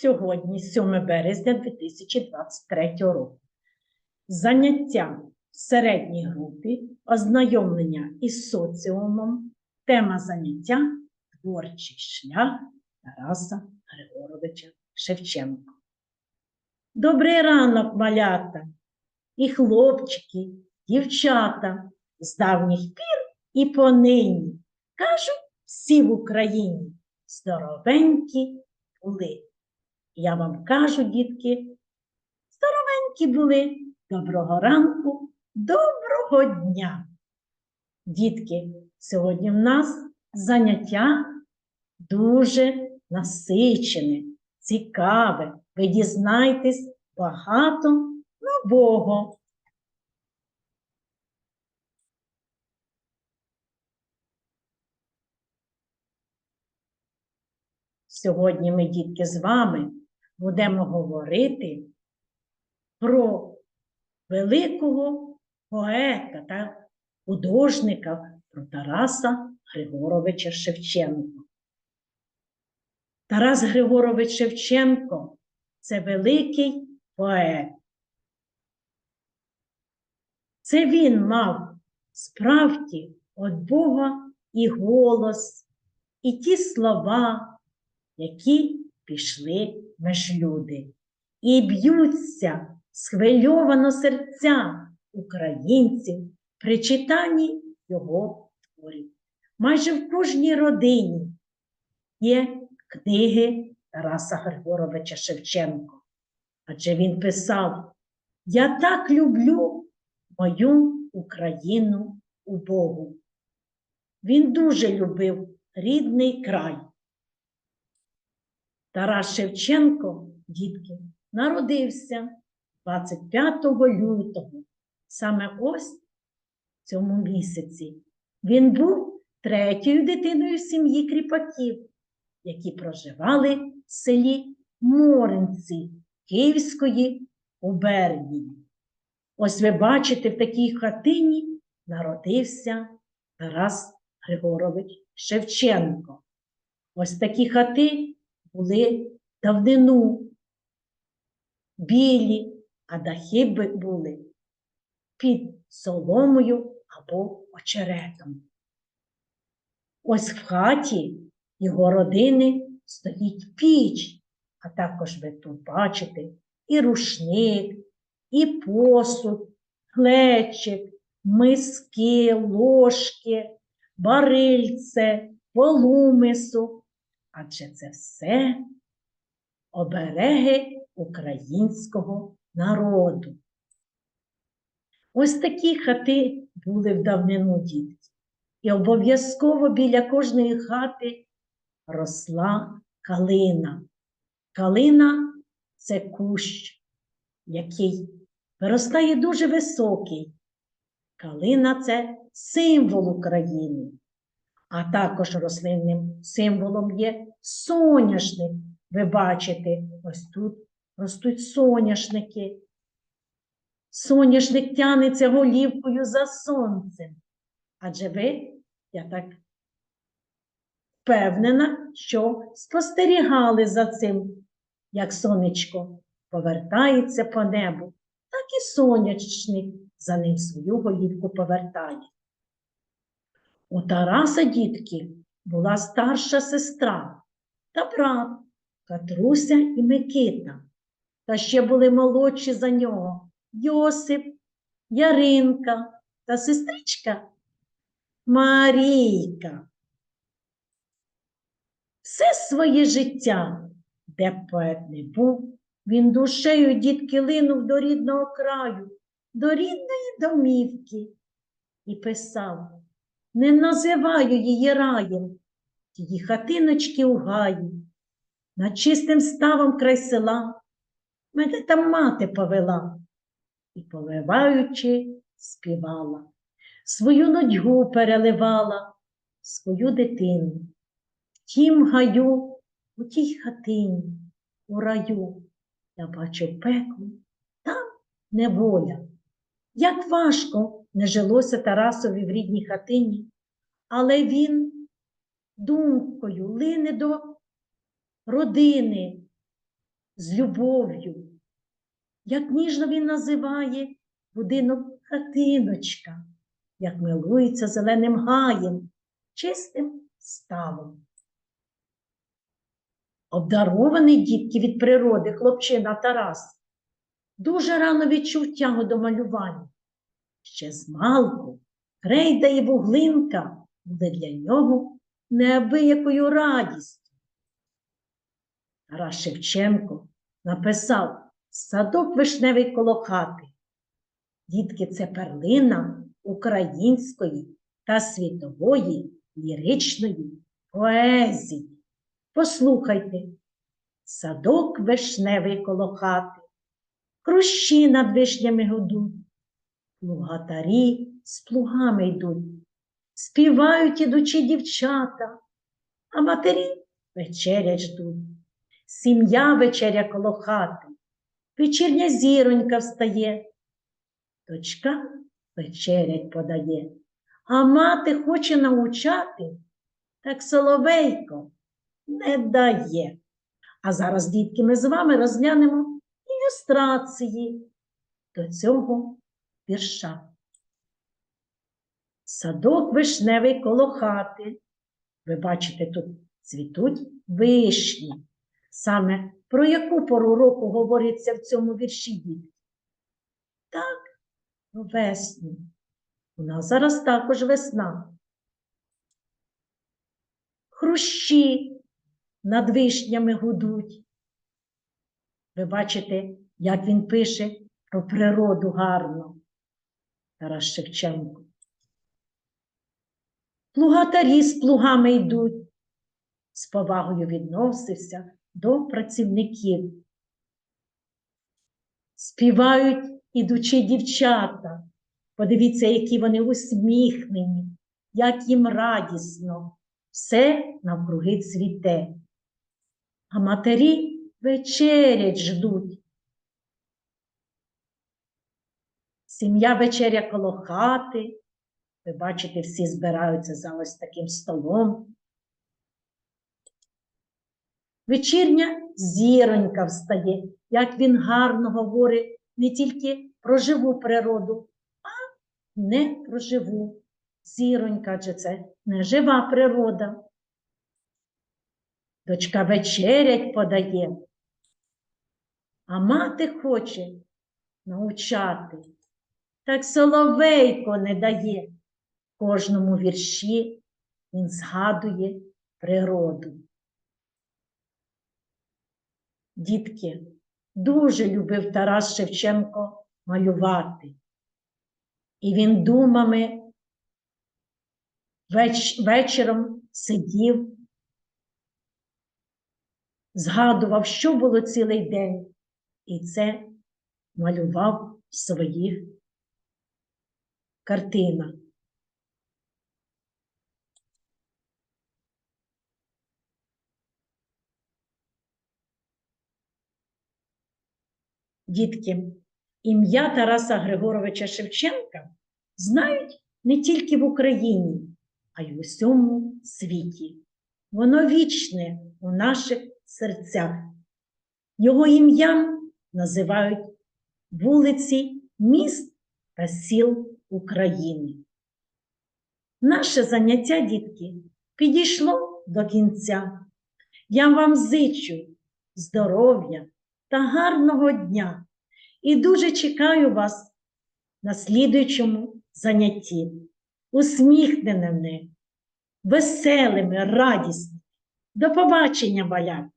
Сьогодні, 7 березня 2023 року. Заняття в середній групі, ознайомлення із соціумом, тема заняття творчий шлях Тараса Григоровича Шевченка. Добрий ранок, малята, і хлопчики, дівчата з давніх пір і понині. Кажуть всі в Україні здоровенькі були. Я вам кажу, дітки, здоровенькі були. Доброго ранку, доброго дня. Дітки, сьогодні в нас заняття дуже насичене, цікаве. Ви дізнаєтесь багато нового. Сьогодні ми, дітки, з вами будемо говорити про великого поета та художника про Тараса Григоровича Шевченка. Тарас Григорович Шевченко це великий поет. Це він мав справді від Бога і голос, і ті слова, які пішли меж люди, і б'ються схвильовано серця українців при читанні його творів. Майже в кожній родині є книги Тараса Григоровича Шевченко. Адже він писав: Я так люблю мою Україну у Богу. Він дуже любив рідний край. Тарас Шевченко, дітки, народився 25 лютого, саме ось в цьому місяці. Він був третьою дитиною сім'ї кріпаків, які проживали в селі Моринці Київської губернії. Ось ви бачите, в такій хатині народився Тарас Григорович Шевченко. Ось такі хати були давнину білі, а дахи були під соломою або очеретом. Ось в хаті його родини стоїть піч, а також ви тут бачите і рушник, і посуд, глечик, миски, ложки, барильце, полумису. Адже це все обереги українського народу. Ось такі хати були в давнину дітки. І обов'язково біля кожної хати росла калина. Калина це кущ, який виростає дуже високий. Калина це символ України, а також рослинним символом є соняшник. Ви бачите, ось тут ростуть соняшники. Соняшник тянеться голівкою за сонцем. Адже ви, я так впевнена, що спостерігали за цим, як сонечко повертається по небу, так і сонячник за ним свою голівку повертає. У Тараса, дітки, була старша сестра та брат Катруся і Микита. Та ще були молодші за нього Йосип, Яринка та сестричка Марійка. Все своє життя, де б поет не був, він душею дітки линув до рідного краю, до рідної домівки і писав: не називаю її раєм, її хатиночки у гаї, над чистим ставом край села. Мене там мати повела і, поливаючи, співала, свою нудьгу переливала, свою дитину. Тім гаю, у тій хатині, у раю, я бачу пекло, там неволя. Як важко не жилося Тарасові в рідній хатині, але він думкою лине до родини, з любов'ю. Як ніжно він називає будинок хатиночка, як милується зеленим гаєм, чистим ставом. Обдарований дітки від природи хлопчина Тарас дуже рано відчув тягу до малювання. Ще змалку крейда і вуглинка були для нього неабиякою радістю. Тарас Шевченко написав Садок вишневий коло хати. Дітки, це перлина української та світової ліричної поезії. Послухайте, садок вишневий коло хати, крущі над вишнями гудуть, плугатарі з плугами йдуть, співають ідучі дівчата, а матері вечерять ждуть. Сім'я вечеря коло хати, вечірня зіронька встає, дочка вечерять подає, а мати хоче научати, так соловейко не дає. А зараз, дітки, ми з вами розглянемо ілюстрації до цього вірша. Садок вишневий коло хати. Ви бачите, тут цвітуть вишні. Саме про яку пору року говориться в цьому вірші дітки? Так, про весну. У нас зараз також весна. Хрущі над вишнями гудуть. Ви бачите, як він пише про природу гарно. Тарас Шевченко. Плугатарі з плугами йдуть, з повагою відносився до працівників. Співають ідучі дівчата. Подивіться, які вони усміхнені, як їм радісно, все навкруги цвіте. А матері вечерять ждуть. Сім'я вечеря коло хати. Ви бачите, всі збираються за ось таким столом. Вечірня зіронька встає, як він гарно говорить не тільки про живу природу, а не про живу. Зіронька, адже це не жива природа. Дочка вечерять подає, а мати хоче научати. Так соловейко не дає. В кожному вірші він згадує природу. Дітки, дуже любив Тарас Шевченко малювати. І він думами веч вечором сидів, згадував, що було цілий день, і це малював своїх картинах. Дітки, ім'я Тараса Григоровича Шевченка знають не тільки в Україні, а й у всьому світі. Воно вічне у наших серцях. Його ім'ям називають вулиці міст та сіл України. Наше заняття, дітки, підійшло до кінця. Я вам зичу здоров'я та гарного дня і дуже чекаю вас на слідуючому занятті. Усміхненими, веселими, радісними. До побачення, баляки!